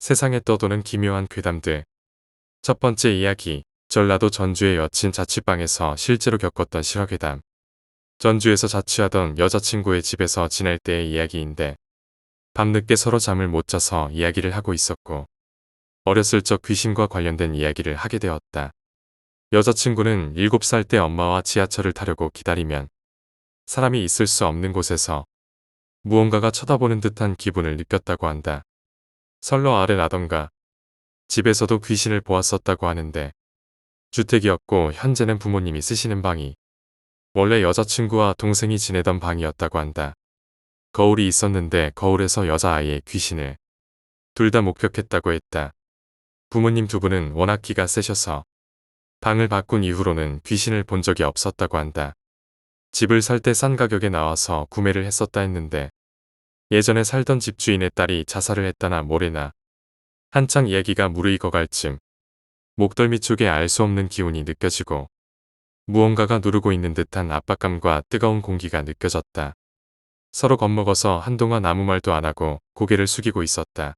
세상에 떠도는 기묘한 괴담들. 첫 번째 이야기. 전라도 전주의 여친 자취방에서 실제로 겪었던 실화괴담. 전주에서 자취하던 여자친구의 집에서 지낼 때의 이야기인데 밤늦게 서로 잠을 못 자서 이야기를 하고 있었고 어렸을 적 귀신과 관련된 이야기를 하게 되었다. 여자친구는 7살 때 엄마와 지하철을 타려고 기다리면 사람이 있을 수 없는 곳에서 무언가가 쳐다보는 듯한 기분을 느꼈다고 한다. 선로 아래 라던가 집에서도 귀신을 보았었다고 하는데 주택이었고 현재는 부모님이 쓰시는 방이 원래 여자친구와 동생이 지내던 방이었다고 한다. 거울이 있었는데 거울에서 여자아이의 귀신을 둘 다 목격했다고 했다. 부모님 두 분은 워낙 기가 세셔서 방을 바꾼 이후로는 귀신을 본 적이 없었다고 한다. 집을 살 때 싼 가격에 나와서 구매를 했었다 했는데 예전에 살던 집주인의 딸이 자살을 했다나 뭐래나 한창 얘기가 무르익어갈 쯤 목덜미 쪽에 알 수 없는 기운이 느껴지고 무언가가 누르고 있는 듯한 압박감과 뜨거운 공기가 느껴졌다. 서로 겁먹어서 한동안 아무 말도 안 하고 고개를 숙이고 있었다.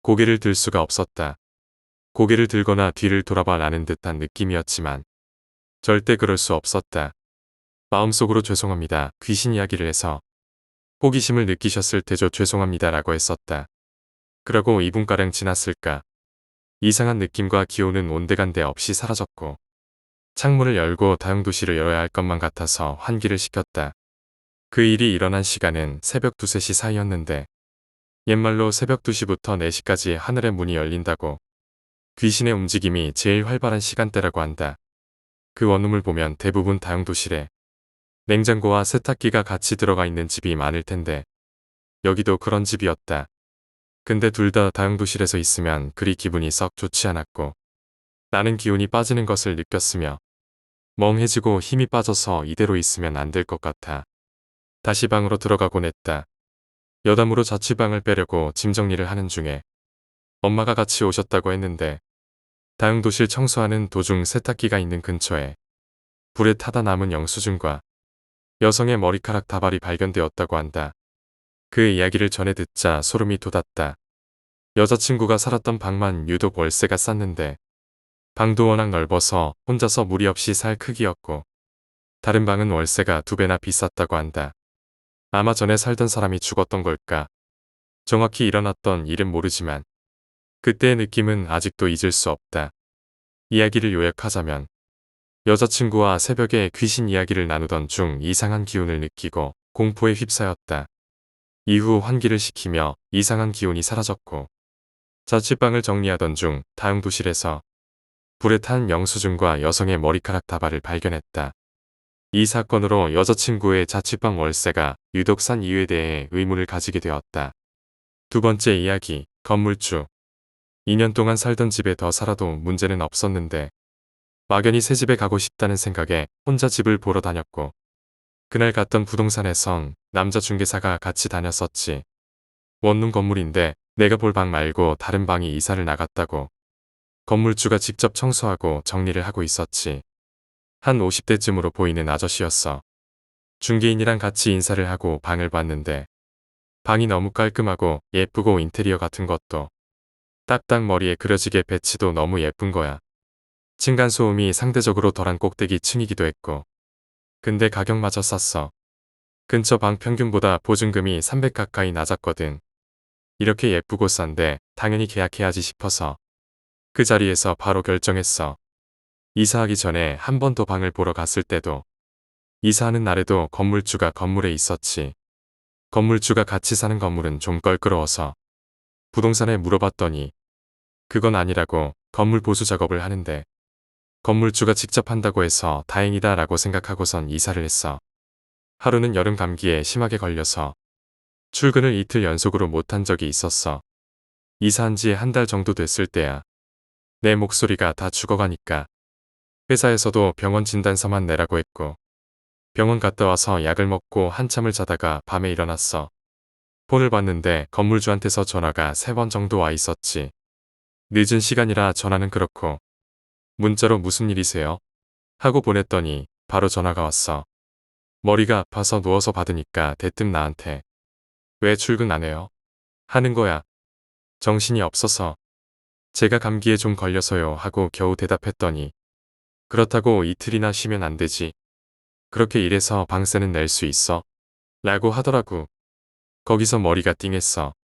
고개를 들 수가 없었다. 고개를 들거나 뒤를 돌아봐 라는 듯한 느낌이었지만 절대 그럴 수 없었다. 마음속으로 죄송합니다. 귀신 이야기를 해서 호기심을 느끼셨을 테죠. 죄송합니다. 라고 했었다. 그러고 2분가량 지났을까. 이상한 느낌과 기운은 온데간데 없이 사라졌고 창문을 열고 다용도실을 열어야 할 것만 같아서 환기를 시켰다. 그 일이 일어난 시간은 새벽 2, 3시 사이였는데 옛말로 새벽 2시부터 4시까지 하늘의 문이 열린다고 귀신의 움직임이 제일 활발한 시간대라고 한다. 그 원룸을 보면 대부분 다용도실에 냉장고와 세탁기가 같이 들어가 있는 집이 많을 텐데 여기도 그런 집이었다. 근데 둘 다 다용도실에서 있으면 그리 기분이 썩 좋지 않았고 나는 기운이 빠지는 것을 느꼈으며 멍해지고 힘이 빠져서 이대로 있으면 안 될 것 같아. 다시 방으로 들어가곤 했다. 여담으로 자취방을 빼려고 짐 정리를 하는 중에 엄마가 같이 오셨다고 했는데 다용도실 청소하는 도중 세탁기가 있는 근처에 불에 타다 남은 영수증과 여성의 머리카락 다발이 발견되었다고 한다. 그 이야기를 전해 듣자 소름이 돋았다. 여자친구가 살았던 방만 유독 월세가 쌌는데 방도 워낙 넓어서 혼자서 무리 없이 살 크기였고 다른 방은 월세가 두 배나 비쌌다고 한다. 아마 전에 살던 사람이 죽었던 걸까. 정확히 일어났던 일은 모르지만 그때의 느낌은 아직도 잊을 수 없다. 이야기를 요약하자면 여자친구와 새벽에 귀신 이야기를 나누던 중 이상한 기운을 느끼고 공포에 휩싸였다. 이후 환기를 시키며 이상한 기운이 사라졌고 자취방을 정리하던 중 다용도실에서 불에 탄 영수증과 여성의 머리카락 다발을 발견했다. 이 사건으로 여자친구의 자취방 월세가 유독 싼 이유에 대해 의문을 가지게 되었다. 두 번째 이야기, 건물주. 2년 동안 살던 집에 더 살아도 문제는 없었는데 막연히 새 집에 가고 싶다는 생각에 혼자 집을 보러 다녔고 그날 갔던 부동산에선 남자 중개사가 같이 다녔었지. 원룸 건물인데 내가 볼 방 말고 다른 방이 이사를 나갔다고. 건물주가 직접 청소하고 정리를 하고 있었지. 한 50대쯤으로 보이는 아저씨였어. 중개인이랑 같이 인사를 하고 방을 봤는데 방이 너무 깔끔하고 예쁘고 인테리어 같은 것도 딱딱 머리에 그려지게 배치도 너무 예쁜 거야. 층간소음이 상대적으로 덜한 꼭대기 층이기도 했고 근데 가격마저 쌌어. 근처 방 평균보다 보증금이 300 가까이 낮았거든. 이렇게 예쁘고 싼데 당연히 계약해야지 싶어서 그 자리에서 바로 결정했어. 이사하기 전에 한 번 더 방을 보러 갔을 때도 이사하는 날에도 건물주가 건물에 있었지. 건물주가 같이 사는 건물은 좀 껄끄러워서 부동산에 물어봤더니 그건 아니라고 건물 보수 작업을 하는데 건물주가 직접 한다고 해서 다행이다 라고 생각하고선 이사를 했어. 하루는 여름 감기에 심하게 걸려서 출근을 이틀 연속으로 못한 적이 있었어. 이사한 지 한 달 정도 됐을 때야. 내 목소리가 다 죽어가니까 회사에서도 병원 진단서만 내라고 했고 병원 갔다 와서 약을 먹고 한참을 자다가 밤에 일어났어. 폰을 봤는데 건물주한테서 전화가 세 번 정도 와 있었지. 늦은 시간이라 전화는 그렇고 문자로 무슨 일이세요? 하고 보냈더니 바로 전화가 왔어. 머리가 아파서 누워서 받으니까 대뜸 나한테 왜 출근 안 해요? 하는 거야. 정신이 없어서 제가 감기에 좀 걸려서요 하고 겨우 대답했더니 그렇다고 이틀이나 쉬면 안 되지. 그렇게 일해서 방세는 낼 수 있어. 라고 하더라고. 거기서 머리가 띵했어.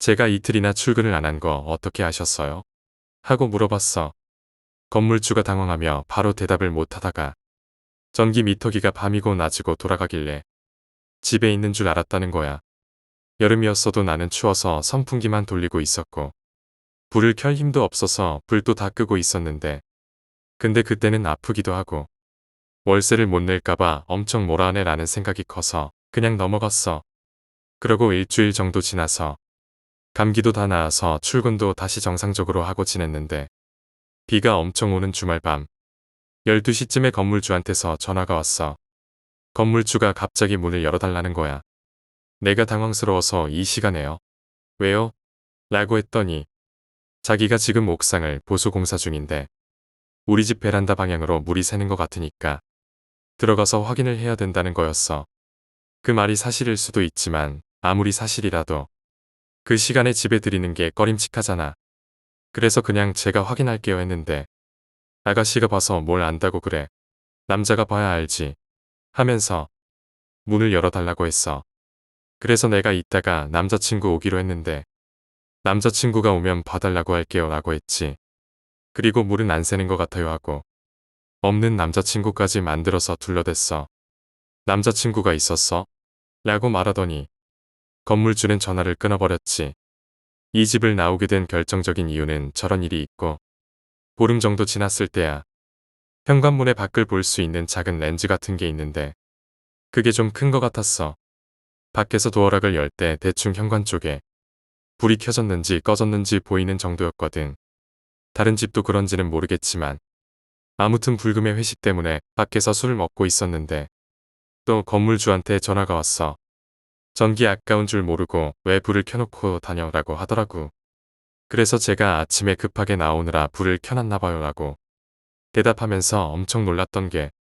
제가 이틀이나 출근을 안 한 거 어떻게 아셨어요? 하고 물어봤어. 건물주가 당황하며 바로 대답을 못 하다가 전기 미터기가 밤이고 낮이고 돌아가길래 집에 있는 줄 알았다는 거야. 여름이었어도 나는 추워서 선풍기만 돌리고 있었고 불을 켤 힘도 없어서 불도 다 끄고 있었는데 근데 그때는 아프기도 하고 월세를 못 낼까봐 엄청 뭐라하네 라는 생각이 커서 그냥 넘어갔어. 그러고 일주일 정도 지나서 감기도 다 나아서 출근도 다시 정상적으로 하고 지냈는데 비가 엄청 오는 주말 밤 12시쯤에 건물주한테서 전화가 왔어. 건물주가 갑자기 문을 열어달라는 거야. 내가 당황스러워서 이 시간에요. 왜요? 라고 했더니 자기가 지금 옥상을 보수공사 중인데 우리 집 베란다 방향으로 물이 새는 것 같으니까 들어가서 확인을 해야 된다는 거였어. 그 말이 사실일 수도 있지만 아무리 사실이라도 그 시간에 집에 들이는 게 꺼림칙하잖아. 그래서 그냥 제가 확인할게요 했는데 아가씨가 봐서 뭘 안다고 그래. 남자가 봐야 알지. 하면서 문을 열어달라고 했어. 그래서 내가 이따가 남자친구 오기로 했는데 남자친구가 오면 봐달라고 할게요 라고 했지. 그리고 물은 안 새는 것 같아요 하고 없는 남자친구까지 만들어서 둘러댔어. 남자친구가 있었어? 라고 말하더니 건물주는 전화를 끊어버렸지. 이 집을 나오게 된 결정적인 이유는 저런 일이 있고 보름 정도 지났을 때야. 현관문에 밖을 볼 수 있는 작은 렌즈 같은 게 있는데 그게 좀 큰 것 같았어. 밖에서 도어락을 열 때 대충 현관 쪽에 불이 켜졌는지 꺼졌는지 보이는 정도였거든. 다른 집도 그런지는 모르겠지만 아무튼 불금의 회식 때문에 밖에서 술을 먹고 있었는데 또 건물주한테 전화가 왔어. 전기 아까운 줄 모르고 왜 불을 켜놓고 다녀라고 하더라고. 그래서 제가 아침에 급하게 나오느라 불을 켜놨나 봐요 라고 대답하면서 엄청 놀랐던 게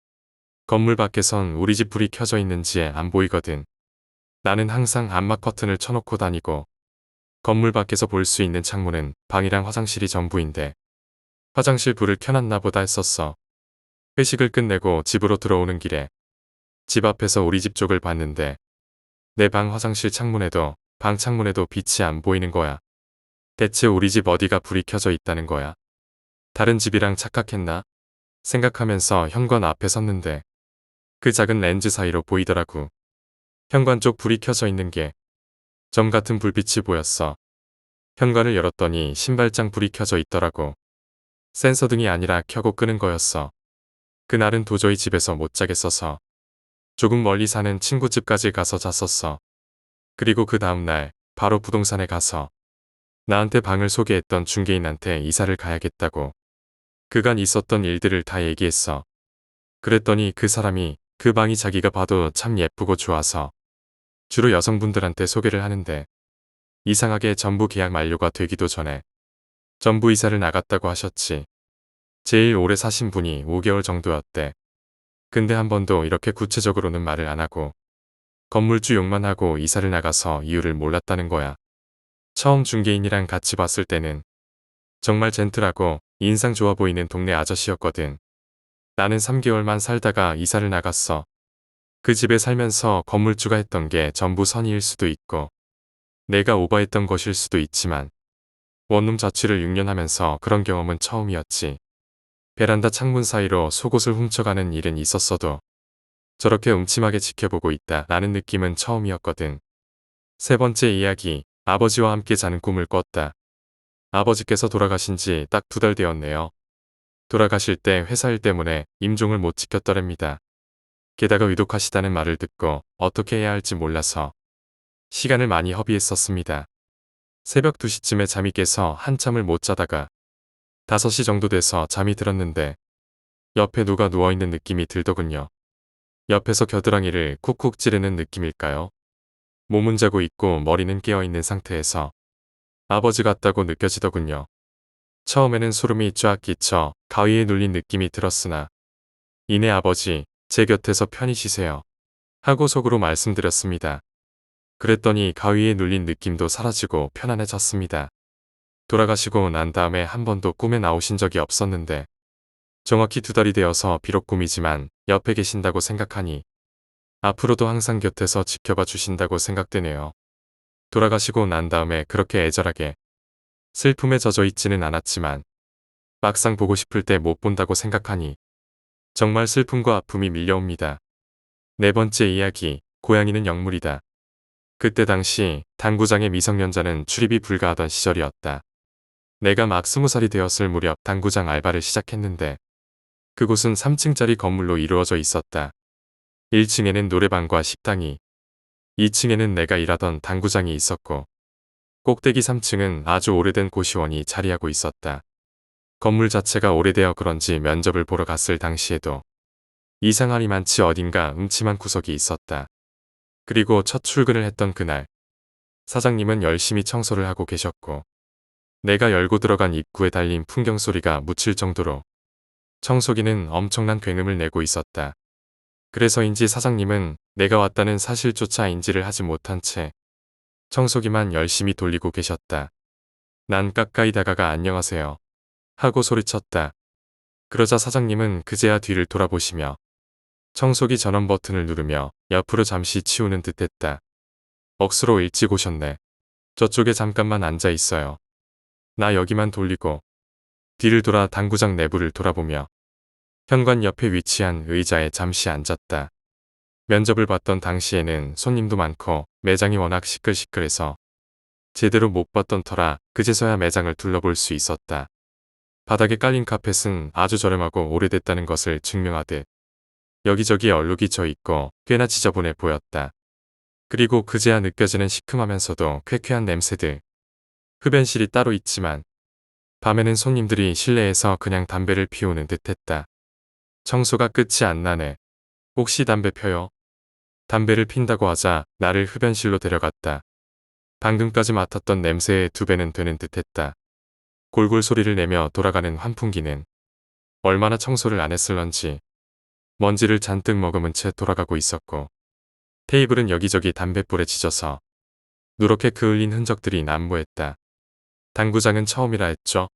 건물 밖에선 우리 집 불이 켜져 있는지 안 보이거든. 나는 항상 암막 커튼을 쳐놓고 다니고 건물 밖에서 볼 수 있는 창문은 방이랑 화장실이 전부인데 화장실 불을 켜놨나 보다 했었어. 회식을 끝내고 집으로 들어오는 길에 집 앞에서 우리 집 쪽을 봤는데 내 방 화장실 창문에도 방 창문에도 빛이 안 보이는 거야. 대체 우리 집 어디가 불이 켜져 있다는 거야? 다른 집이랑 착각했나? 생각하면서 현관 앞에 섰는데 그 작은 렌즈 사이로 보이더라고. 현관 쪽 불이 켜져 있는 게 점 같은 불빛이 보였어. 현관을 열었더니 신발장 불이 켜져 있더라고. 센서 등이 아니라 켜고 끄는 거였어. 그날은 도저히 집에서 못 자겠어서 조금 멀리 사는 친구 집까지 가서 잤었어. 그리고 그 다음날 바로 부동산에 가서 나한테 방을 소개했던 중개인한테 이사를 가야겠다고 그간 있었던 일들을 다 얘기했어. 그랬더니 그 사람이 그 방이 자기가 봐도 참 예쁘고 좋아서 주로 여성분들한테 소개를 하는데 이상하게 전부 계약 만료가 되기도 전에 전부 이사를 나갔다고 하셨지. 제일 오래 사신 분이 5개월 정도였대. 근데 한 번도 이렇게 구체적으로는 말을 안 하고 건물주 욕만 하고 이사를 나가서 이유를 몰랐다는 거야. 처음 중개인이랑 같이 봤을 때는 정말 젠틀하고 인상 좋아 보이는 동네 아저씨였거든. 나는 3개월만 살다가 이사를 나갔어. 그 집에 살면서 건물주가 했던 게 전부 선의일 수도 있고 내가 오버했던 것일 수도 있지만 원룸 자취를 6년 하면서 그런 경험은 처음이었지. 베란다 창문 사이로 속옷을 훔쳐가는 일은 있었어도 저렇게 음침하게 지켜보고 있다 라는 느낌은 처음이었거든. 세 번째 이야기, 아버지와 함께 자는 꿈을 꿨다. 아버지께서 돌아가신 지 딱 두 달 되었네요. 돌아가실 때 회사 일 때문에 임종을 못 지켰더랍니다. 게다가 위독하시다는 말을 듣고 어떻게 해야 할지 몰라서 시간을 많이 허비했었습니다. 새벽 2시쯤에 잠이 깨서 한참을 못 자다가 5시 정도 돼서 잠이 들었는데 옆에 누가 누워있는 느낌이 들더군요. 옆에서 겨드랑이를 쿡쿡 찌르는 느낌일까요? 몸은 자고 있고 머리는 깨어있는 상태에서 아버지 같다고 느껴지더군요. 처음에는 소름이 쫙 끼쳐 가위에 눌린 느낌이 들었으나 이내 아버지 제 곁에서 편히 쉬세요. 하고 속으로 말씀드렸습니다. 그랬더니 가위에 눌린 느낌도 사라지고 편안해졌습니다. 돌아가시고 난 다음에 한 번도 꿈에 나오신 적이 없었는데 정확히 두 달이 되어서 비록 꿈이지만 옆에 계신다고 생각하니 앞으로도 항상 곁에서 지켜봐 주신다고 생각되네요. 돌아가시고 난 다음에 그렇게 애절하게 슬픔에 젖어 있지는 않았지만 막상 보고 싶을 때 못 본다고 생각하니 정말 슬픔과 아픔이 밀려옵니다. 네 번째 이야기, 고양이는 영물이다. 그때 당시 당구장의 미성년자는 출입이 불가하던 시절이었다. 내가 막 스무 살이 되었을 무렵 당구장 알바를 시작했는데 그곳은 3층짜리 건물로 이루어져 있었다. 1층에는 노래방과 식당이, 2층에는 내가 일하던 당구장이 있었고 꼭대기 3층은 아주 오래된 고시원이 자리하고 있었다. 건물 자체가 오래되어 그런지 면접을 보러 갔을 당시에도 이상하리 많지 어딘가 음침한 구석이 있었다. 그리고 첫 출근을 했던 그날 사장님은 열심히 청소를 하고 계셨고 내가 열고 들어간 입구에 달린 풍경 소리가 묻힐 정도로 청소기는 엄청난 굉음을 내고 있었다. 그래서인지 사장님은 내가 왔다는 사실조차 인지를 하지 못한 채 청소기만 열심히 돌리고 계셨다. 난 가까이 다가가 안녕하세요. 하고 소리쳤다. 그러자 사장님은 그제야 뒤를 돌아보시며 청소기 전원 버튼을 누르며 옆으로 잠시 치우는 듯 했다. 억수로 일찍 오셨네. 저쪽에 잠깐만 앉아 있어요. 나 여기만 돌리고 뒤를 돌아 당구장 내부를 돌아보며 현관 옆에 위치한 의자에 잠시 앉았다. 면접을 봤던 당시에는 손님도 많고 매장이 워낙 시끌시끌해서 제대로 못 봤던 터라 그제서야 매장을 둘러볼 수 있었다. 바닥에 깔린 카펫은 아주 저렴하고 오래됐다는 것을 증명하듯 여기저기 얼룩이 져 있고 꽤나 지저분해 보였다. 그리고 그제야 느껴지는 시큼하면서도 쾌쾌한 냄새들. 흡연실이 따로 있지만 밤에는 손님들이 실내에서 그냥 담배를 피우는 듯 했다. 청소가 끝이 안 나네. 혹시 담배 펴요? 담배를 핀다고 하자 나를 흡연실로 데려갔다. 방금까지 맡았던 냄새의 두 배는 되는 듯 했다. 골골 소리를 내며 돌아가는 환풍기는 얼마나 청소를 안 했을런지 먼지를 잔뜩 머금은 채 돌아가고 있었고 테이블은 여기저기 담뱃불에 지져서 누렇게 그을린 흔적들이 난무했다. 당구장은 처음이라 했죠.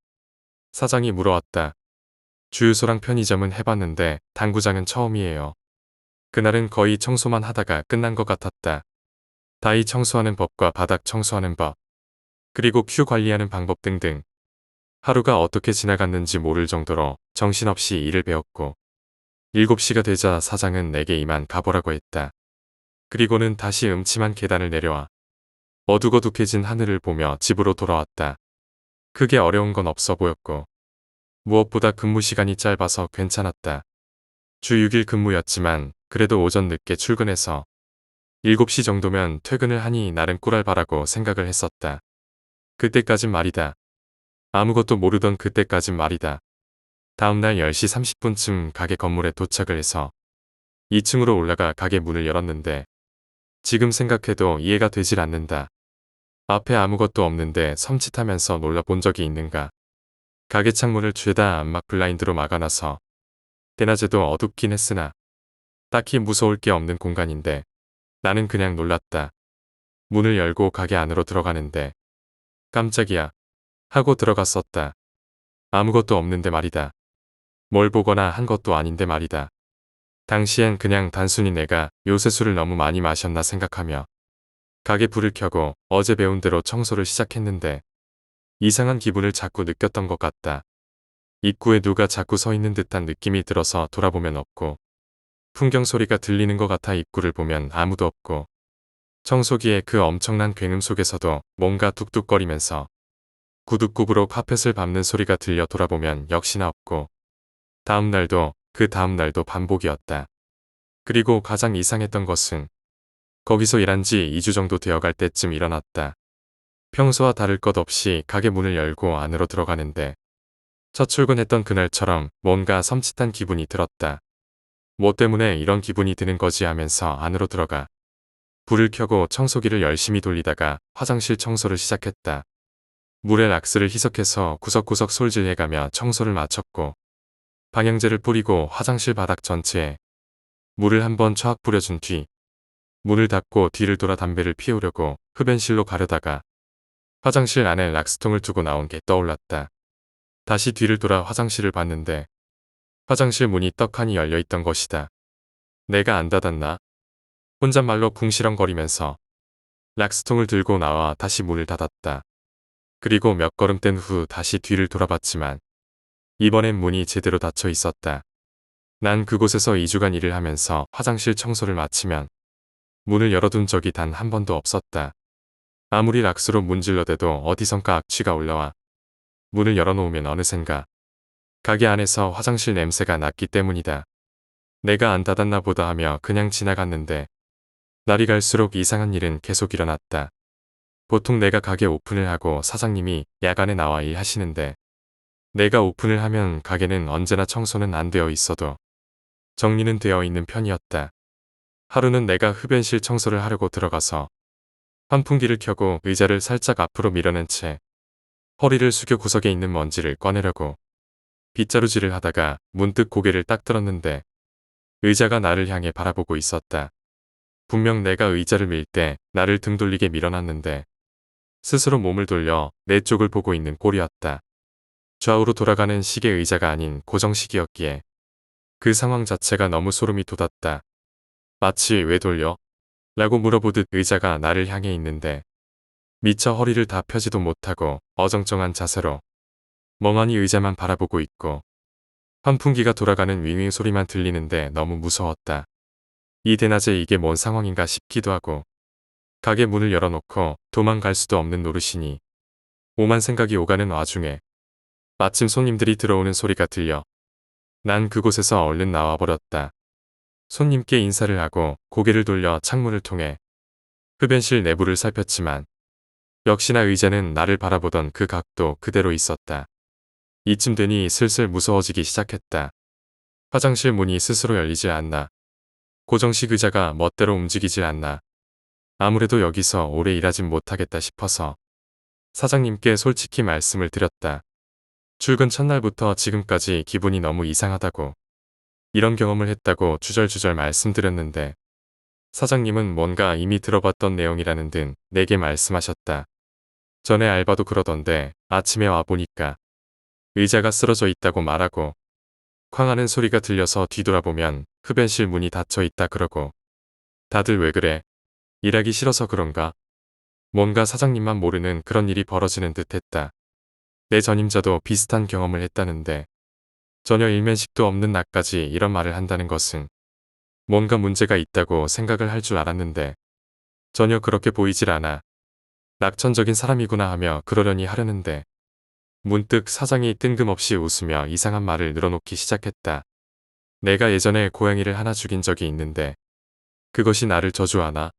사장이 물어왔다. 주유소랑 편의점은 해봤는데 당구장은 처음이에요. 그날은 거의 청소만 하다가 끝난 것 같았다. 다이 청소하는 법과 바닥 청소하는 법, 그리고 큐 관리하는 방법 등등. 하루가 어떻게 지나갔는지 모를 정도로 정신없이 일을 배웠고 7시가 되자 사장은 내게 이만 가보라고 했다. 그리고는 다시 음침한 계단을 내려와 어둑어둑해진 하늘을 보며 집으로 돌아왔다. 크게 어려운 건 없어 보였고 무엇보다 근무 시간이 짧아서 괜찮았다. 주 6일 근무였지만 그래도 오전 늦게 출근해서 7시 정도면 퇴근을 하니 나름 꿀알바라고 생각을 했었다. 그때까진 말이다. 아무것도 모르던 그때까진 말이다. 다음날 10시 30분쯤 가게 건물에 도착을 해서 2층으로 올라가 가게 문을 열었는데 지금 생각해도 이해가 되질 않는다. 앞에 아무것도 없는데 섬찟하면서 놀라 본 적이 있는가. 가게 창문을 죄다 암막 블라인드로 막아놔서 대낮에도 어둡긴 했으나 딱히 무서울 게 없는 공간인데 나는 그냥 놀랐다. 문을 열고 가게 안으로 들어가는데 깜짝이야 하고 들어갔었다. 아무것도 없는데 말이다. 뭘 보거나 한 것도 아닌데 말이다. 당시엔 그냥 단순히 내가 요새 술을 너무 많이 마셨나 생각하며 가게 불을 켜고 어제 배운 대로 청소를 시작했는데 이상한 기분을 자꾸 느꼈던 것 같다. 입구에 누가 자꾸 서 있는 듯한 느낌이 들어서 돌아보면 없고 풍경 소리가 들리는 것 같아 입구를 보면 아무도 없고 청소기의 그 엄청난 굉음 속에서도 뭔가 뚝뚝거리면서 구둣굽으로 카펫을 밟는 소리가 들려 돌아보면 역시나 없고 다음 날도 그 다음 날도 반복이었다. 그리고 가장 이상했던 것은 거기서 일한 지 2주 정도 되어갈 때쯤 일어났다. 평소와 다를 것 없이 가게 문을 열고 안으로 들어가는데 첫 출근했던 그날처럼 뭔가 섬찟한 기분이 들었다. 뭐 때문에 이런 기분이 드는 거지 하면서 안으로 들어가 불을 켜고 청소기를 열심히 돌리다가 화장실 청소를 시작했다. 물에 락스를 희석해서 구석구석 솔질해가며 청소를 마쳤고 방향제를 뿌리고 화장실 바닥 전체에 물을 한번 촥 뿌려준 뒤 문을 닫고 뒤를 돌아 담배를 피우려고 흡연실로 가려다가 화장실 안에 락스통을 두고 나온 게 떠올랐다. 다시 뒤를 돌아 화장실을 봤는데 화장실 문이 떡하니 열려 있던 것이다. 내가 안 닫았나? 혼잣말로 궁시렁거리면서 락스통을 들고 나와 다시 문을 닫았다. 그리고 몇 걸음 뗀 후 다시 뒤를 돌아봤지만 이번엔 문이 제대로 닫혀 있었다. 난 그곳에서 2주간 일을 하면서 화장실 청소를 마치면 문을 열어둔 적이 단 한 번도 없었다. 아무리 락스로 문질러대도 어디선가 악취가 올라와 문을 열어놓으면 어느샌가 가게 안에서 화장실 냄새가 났기 때문이다. 내가 안 닫았나 보다 하며 그냥 지나갔는데 날이 갈수록 이상한 일은 계속 일어났다. 보통 내가 가게 오픈을 하고 사장님이 야간에 나와 일하시는데 내가 오픈을 하면 가게는 언제나 청소는 안 되어 있어도 정리는 되어 있는 편이었다. 하루는 내가 흡연실 청소를 하려고 들어가서 환풍기를 켜고 의자를 살짝 앞으로 밀어낸 채 허리를 숙여 구석에 있는 먼지를 꺼내려고 빗자루질을 하다가 문득 고개를 딱 들었는데 의자가 나를 향해 바라보고 있었다. 분명 내가 의자를 밀 때 나를 등 돌리게 밀어놨는데 스스로 몸을 돌려 내 쪽을 보고 있는 꼴이었다. 좌우로 돌아가는 시계 의자가 아닌 고정식이었기에 그 상황 자체가 너무 소름이 돋았다. 마치 왜 돌려? 라고 물어보듯 의자가 나를 향해 있는데 미처 허리를 다 펴지도 못하고 어정쩡한 자세로 멍하니 의자만 바라보고 있고 환풍기가 돌아가는 윙윙 소리만 들리는데 너무 무서웠다. 이 대낮에 이게 뭔 상황인가 싶기도 하고 가게 문을 열어놓고 도망갈 수도 없는 노릇이니 오만 생각이 오가는 와중에 마침 손님들이 들어오는 소리가 들려 난 그곳에서 얼른 나와버렸다. 손님께 인사를 하고 고개를 돌려 창문을 통해 흡연실 내부를 살폈지만 역시나 의자는 나를 바라보던 그 각도 그대로 있었다. 이쯤 되니 슬슬 무서워지기 시작했다. 화장실 문이 스스로 열리지 않나. 고정식 의자가 멋대로 움직이질 않나. 아무래도 여기서 오래 일하진 못하겠다 싶어서 사장님께 솔직히 말씀을 드렸다. 출근 첫날부터 지금까지 기분이 너무 이상하다고 이런 경험을 했다고 주절주절 말씀드렸는데 사장님은 뭔가 이미 들어봤던 내용이라는 듯 내게 말씀하셨다. 전에 알바도 그러던데 아침에 와보니까 의자가 쓰러져 있다고 말하고 쾅하는 소리가 들려서 뒤돌아보면 흡연실 문이 닫혀 있다 그러고 다들 왜 그래? 일하기 싫어서 그런가? 뭔가 사장님만 모르는 그런 일이 벌어지는 듯 했다. 내 전임자도 비슷한 경험을 했다는데 전혀 일면식도 없는 나까지 이런 말을 한다는 것은 뭔가 문제가 있다고 생각을 할 줄 알았는데 전혀 그렇게 보이질 않아. 낙천적인 사람이구나 하며 그러려니 하려는데 문득 사장이 뜬금없이 웃으며 이상한 말을 늘어놓기 시작했다. 내가 예전에 고양이를 하나 죽인 적이 있는데 그것이 나를 저주하나?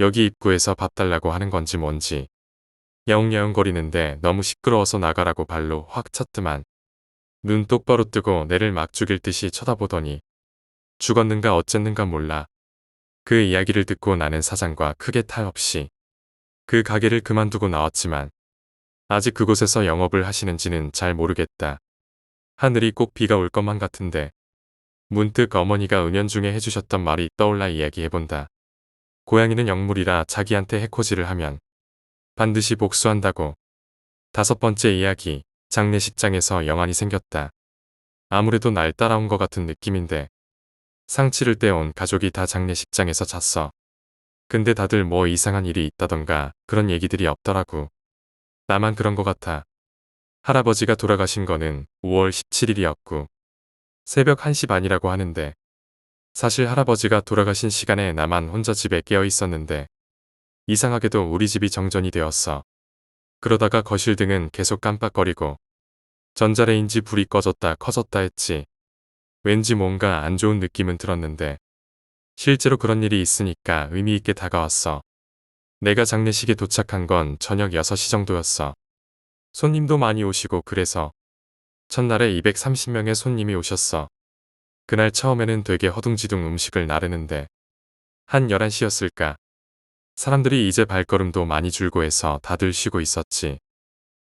여기 입구에서 밥 달라고 하는 건지 뭔지 야옹야옹 거리는데 너무 시끄러워서 나가라고 발로 확 쳤더만 눈 똑바로 뜨고 내를 막 죽일 듯이 쳐다보더니 죽었는가 어쨌는가 몰라. 그 이야기를 듣고 나는 사장과 크게 탈 없이 그 가게를 그만두고 나왔지만 아직 그곳에서 영업을 하시는지는 잘 모르겠다. 하늘이 꼭 비가 올 것만 같은데 문득 어머니가 은연중에 해주셨던 말이 떠올라 이야기해본다. 고양이는 영물이라 자기한테 해코지를 하면 반드시 복수한다고. 다섯 번째 이야기, 장례식장에서 영안이 생겼다. 아무래도 날 따라온 것 같은 느낌인데 상치를 떼온 가족이 다 장례식장에서 잤어. 근데 다들 뭐 이상한 일이 있다던가 그런 얘기들이 없더라고. 나만 그런 것 같아. 할아버지가 돌아가신 거는 5월 17일이었고 새벽 1시 반이라고 하는데 사실 할아버지가 돌아가신 시간에 나만 혼자 집에 깨어 있었는데 이상하게도 우리 집이 정전이 되었어. 그러다가 거실 등은 계속 깜빡거리고 전자레인지 불이 꺼졌다 커졌다 했지. 왠지 뭔가 안 좋은 느낌은 들었는데 실제로 그런 일이 있으니까 의미 있게 다가왔어. 내가 장례식에 도착한 건 저녁 6시 정도였어. 손님도 많이 오시고 그래서 첫날에 230명의 손님이 오셨어. 그날 처음에는 되게 허둥지둥 음식을 나르는데 한 11시였을까. 사람들이 이제 발걸음도 많이 줄고 해서 다들 쉬고 있었지.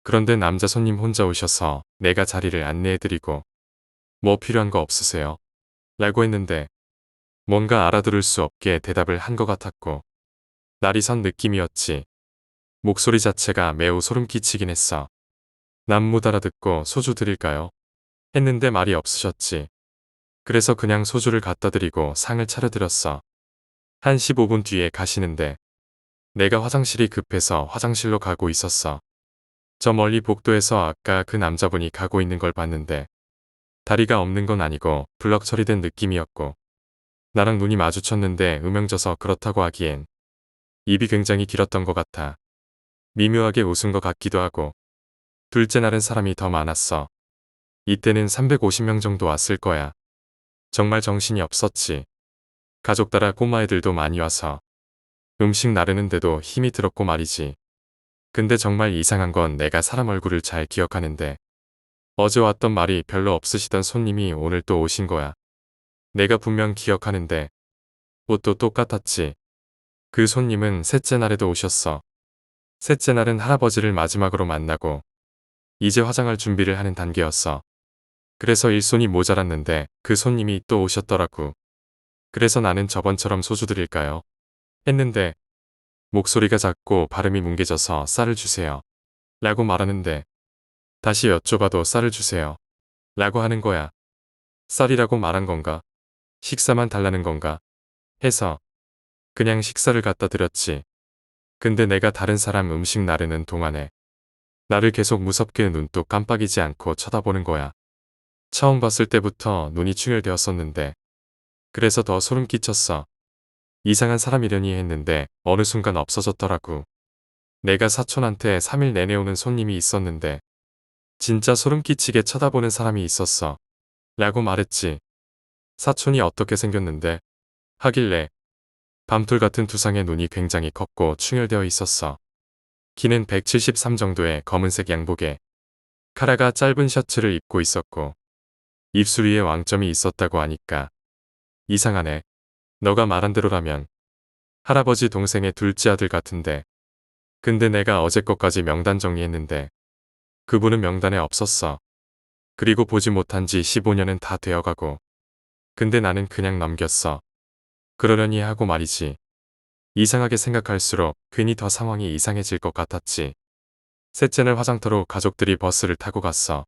그런데 남자 손님 혼자 오셔서 내가 자리를 안내해드리고 뭐 필요한 거 없으세요? 라고 했는데 뭔가 알아들을 수 없게 대답을 한 것 같았고 날이 선 느낌이었지. 목소리 자체가 매우 소름 끼치긴 했어. 난못 알아듣고 소주 드릴까요? 했는데 말이 없으셨지. 그래서 그냥 소주를 갖다 드리고 상을 차려드렸어. 한 15분 뒤에 가시는데 내가 화장실이 급해서 화장실로 가고 있었어. 저 멀리 복도에서 아까 그 남자분이 가고 있는 걸 봤는데 다리가 없는 건 아니고 블럭 처리된 느낌이었고 나랑 눈이 마주쳤는데 음영져서 그렇다고 하기엔 입이 굉장히 길었던 것 같아. 미묘하게 웃은 것 같기도 하고 둘째 날은 사람이 더 많았어. 이때는 350명 정도 왔을 거야. 정말 정신이 없었지. 가족 따라 꼬마애들도 많이 와서 음식 나르는데도 힘이 들었고 말이지. 근데 정말 이상한 건 내가 사람 얼굴을 잘 기억하는데 어제 왔던 말이 별로 없으시던 손님이 오늘 또 오신 거야. 내가 분명 기억하는데 옷도 똑같았지. 그 손님은 셋째 날에도 오셨어. 셋째 날은 할아버지를 마지막으로 만나고 이제 화장할 준비를 하는 단계였어. 그래서 일손이 모자랐는데 그 손님이 또 오셨더라고. 그래서 나는 저번처럼 소주 드릴까요? 했는데 목소리가 작고 발음이 뭉개져서 쌀을 주세요. 라고 말하는데 다시 여쭤봐도 쌀을 주세요. 라고 하는 거야. 쌀이라고 말한 건가? 식사만 달라는 건가? 해서 그냥 식사를 갖다 드렸지. 근데 내가 다른 사람 음식 나르는 동안에 나를 계속 무섭게 눈도 깜빡이지 않고 쳐다보는 거야. 처음 봤을 때부터 눈이 충혈되었었는데 그래서 더 소름 끼쳤어. 이상한 사람이려니 했는데 어느 순간 없어졌더라고. 내가 사촌한테 3일 내내 오는 손님이 있었는데 진짜 소름 끼치게 쳐다보는 사람이 있었어. 라고 말했지. 사촌이 어떻게 생겼는데 하길래 밤톨 같은 두상의 눈이 굉장히 컸고 충혈되어 있었어. 키는 173 정도의 검은색 양복에 카라가 짧은 셔츠를 입고 있었고 입술 위에 왕점이 있었다고 하니까 이상하네. 너가 말한 대로라면 할아버지 동생의 둘째 아들 같은데 근데 내가 어제 것까지 명단 정리했는데 그분은 명단에 없었어. 그리고 보지 못한 지 15년은 다 되어가고 근데 나는 그냥 넘겼어. 그러려니 하고 말이지. 이상하게 생각할수록 괜히 더 상황이 이상해질 것 같았지. 셋째 날 화장터로 가족들이 버스를 타고 갔어.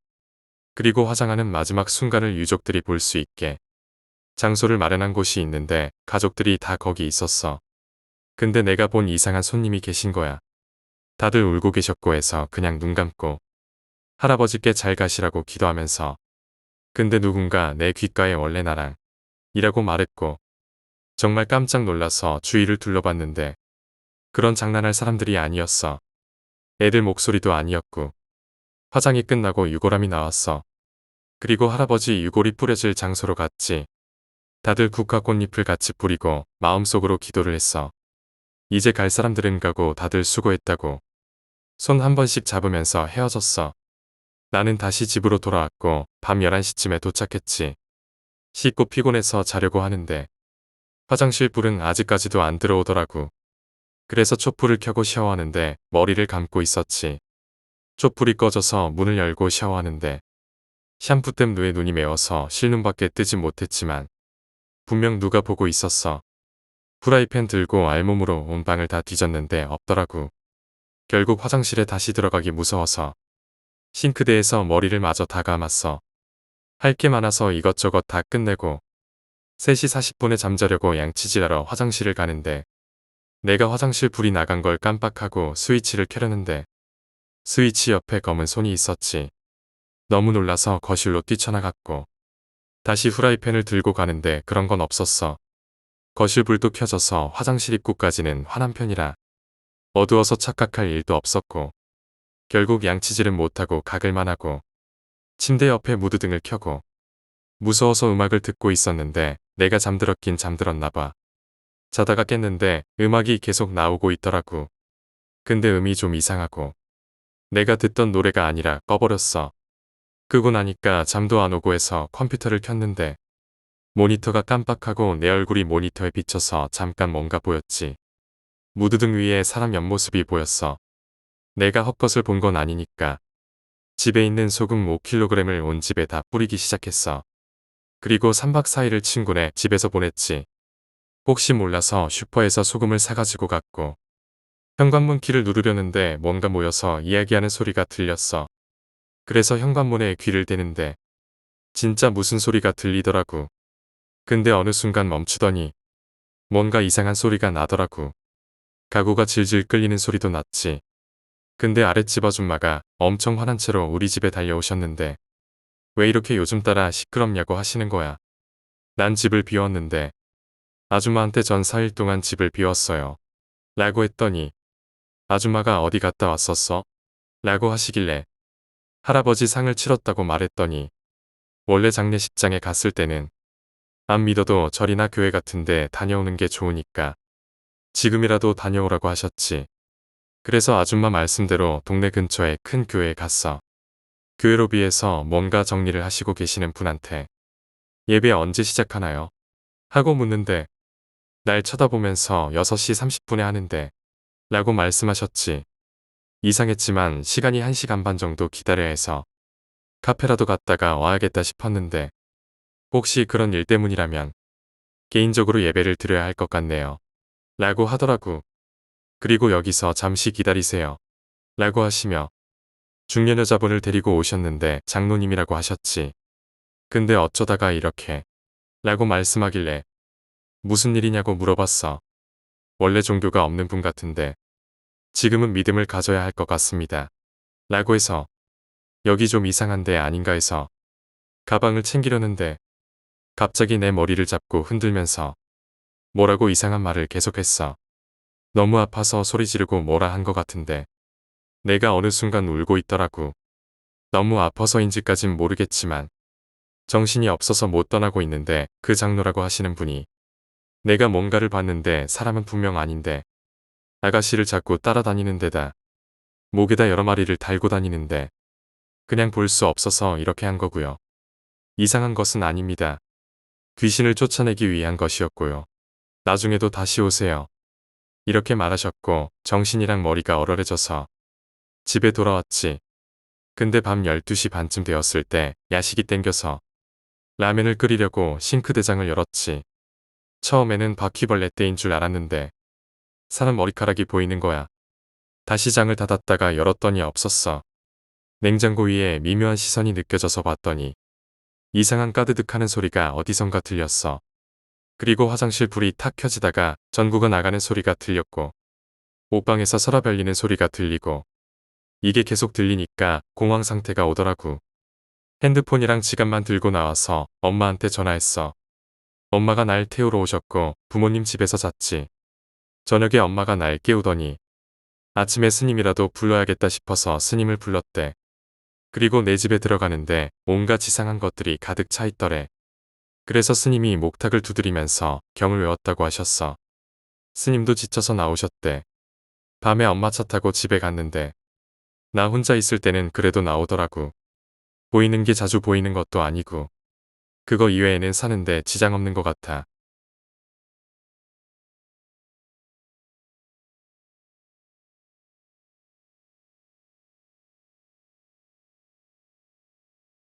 그리고 화장하는 마지막 순간을 유족들이 볼 수 있게 장소를 마련한 곳이 있는데 가족들이 다 거기 있었어. 근데 내가 본 이상한 손님이 계신 거야. 다들 울고 계셨고 해서 그냥 눈 감고 할아버지께 잘 가시라고 기도하면서 근데 누군가 내 귓가에 원래 나랑 이라고 말했고 정말 깜짝 놀라서 주위를 둘러봤는데 그런 장난할 사람들이 아니었어. 애들 목소리도 아니었고 화장이 끝나고 유골함이 나왔어. 그리고 할아버지 유골이 뿌려질 장소로 갔지. 다들 국화 꽃잎을 같이 뿌리고 마음속으로 기도를 했어. 이제 갈 사람들은 가고 다들 수고했다고. 손 한 번씩 잡으면서 헤어졌어. 나는 다시 집으로 돌아왔고 밤 11시쯤에 도착했지. 씻고 피곤해서 자려고 하는데 화장실 불은 아직까지도 안 들어오더라고. 그래서 촛불을 켜고 샤워하는데 머리를 감고 있었지. 촛불이 꺼져서 문을 열고 샤워하는데 샴푸 때문에 눈이 매워서 실눈밖에 뜨지 못했지만 분명 누가 보고 있었어. 프라이팬 들고 알몸으로 온 방을 다 뒤졌는데 없더라고. 결국 화장실에 다시 들어가기 무서워서 싱크대에서 머리를 마저 다 감았어. 할 게 많아서 이것저것 다 끝내고 3시 40분에 잠자려고 양치질하러 화장실을 가는데 내가 화장실 불이 나간 걸 깜빡하고 스위치를 켜려는데 스위치 옆에 검은 손이 있었지. 너무 놀라서 거실로 뛰쳐나갔고 다시 후라이팬을 들고 가는데 그런 건 없었어. 거실 불도 켜져서 화장실 입구까지는 환한 편이라 어두워서 착각할 일도 없었고 결국 양치질은 못하고 가글만 하고 침대 옆에 무드등을 켜고 무서워서 음악을 듣고 있었는데 내가 잠들었긴 잠들었나 봐. 자다가 깼는데 음악이 계속 나오고 있더라고. 근데 음이 좀 이상하고 내가 듣던 노래가 아니라 꺼버렸어. 끄고 나니까 잠도 안 오고 해서 컴퓨터를 켰는데 모니터가 깜빡하고 내 얼굴이 모니터에 비쳐서 잠깐 뭔가 보였지. 무드등 위에 사람 옆모습이 보였어. 내가 헛것을 본 건 아니니까. 집에 있는 소금 5kg을 온 집에 다 뿌리기 시작했어. 그리고 3박 4일을 친구네 집에서 보냈지. 혹시 몰라서 슈퍼에서 소금을 사가지고 갔고 현관문 키를 누르려는데 뭔가 모여서 이야기하는 소리가 들렸어. 그래서 현관문에 귀를 대는데 진짜 무슨 소리가 들리더라고. 근데 어느 순간 멈추더니 뭔가 이상한 소리가 나더라고. 가구가 질질 끌리는 소리도 났지. 근데 아랫집 아줌마가 엄청 화난 채로 우리 집에 달려오셨는데 왜 이렇게 요즘 따라 시끄럽냐고 하시는 거야. 난 집을 비웠는데 아줌마한테 전 4일 동안 집을 비웠어요. 라고 했더니 아줌마가 어디 갔다 왔었어? 라고 하시길래 할아버지 상을 치렀다고 말했더니 원래 장례식장에 갔을 때는 안 믿어도 절이나 교회 같은데 다녀오는 게 좋으니까 지금이라도 다녀오라고 하셨지. 그래서 아줌마 말씀대로 동네 근처에 큰 교회에 갔어. 교회 로비에서 뭔가 정리를 하시고 계시는 분한테 예배 언제 시작하나요? 하고 묻는데 날 쳐다보면서 6시 30분에 하는데 라고 말씀하셨지. 이상했지만 시간이 1시간 반 정도 기다려야 해서 카페라도 갔다가 와야겠다 싶었는데 혹시 그런 일 때문이라면 개인적으로 예배를 드려야 할 것 같네요. 라고 하더라고. 그리고 여기서 잠시 기다리세요. 라고 하시며 중년 여자분을 데리고 오셨는데 장로님이라고 하셨지. 근데 어쩌다가 이렇게 라고 말씀하길래 무슨 일이냐고 물어봤어. 원래 종교가 없는 분 같은데 지금은 믿음을 가져야 할 것 같습니다. 라고 해서 여기 좀 이상한데 아닌가 해서 가방을 챙기려는데 갑자기 내 머리를 잡고 흔들면서 뭐라고 이상한 말을 계속했어. 너무 아파서 소리 지르고 뭐라 한 것 같은데 내가 어느 순간 울고 있더라고. 너무 아파서인지까진 모르겠지만 정신이 없어서 못 떠나고 있는데 그 장로라고 하시는 분이 내가 뭔가를 봤는데 사람은 분명 아닌데 아가씨를 자꾸 따라다니는 데다 목에다 여러 마리를 달고 다니는데 그냥 볼 수 없어서 이렇게 한 거고요. 이상한 것은 아닙니다. 귀신을 쫓아내기 위한 것이었고요. 나중에도 다시 오세요. 이렇게 말하셨고 정신이랑 머리가 얼얼해져서 집에 돌아왔지. 근데 밤 12시 반쯤 되었을 때 야식이 땡겨서 라면을 끓이려고 싱크대장을 열었지. 처음에는 바퀴벌레 때인 줄 알았는데 사람 머리카락이 보이는 거야. 다시 장을 닫았다가 열었더니 없었어. 냉장고 위에 미묘한 시선이 느껴져서 봤더니 이상한 까드득하는 소리가 어디선가 들렸어. 그리고 화장실 불이 탁 켜지다가 전구가 나가는 소리가 들렸고 옷방에서 서랍 열리는 소리가 들리고 이게 계속 들리니까 공황 상태가 오더라고. 핸드폰이랑 지갑만 들고 나와서 엄마한테 전화했어. 엄마가 날 태우러 오셨고 부모님 집에서 잤지. 저녁에 엄마가 날 깨우더니 아침에 스님이라도 불러야겠다 싶어서 스님을 불렀대. 그리고 내 집에 들어가는데 온갖 이상한 것들이 가득 차 있더래. 그래서 스님이 목탁을 두드리면서 경을 외웠다고 하셨어. 스님도 지쳐서 나오셨대. 밤에 엄마 차 타고 집에 갔는데 나 혼자 있을 때는 그래도 나오더라고. 보이는 게 자주 보이는 것도 아니고 그거 이외에는 사는데 지장 없는 것 같아.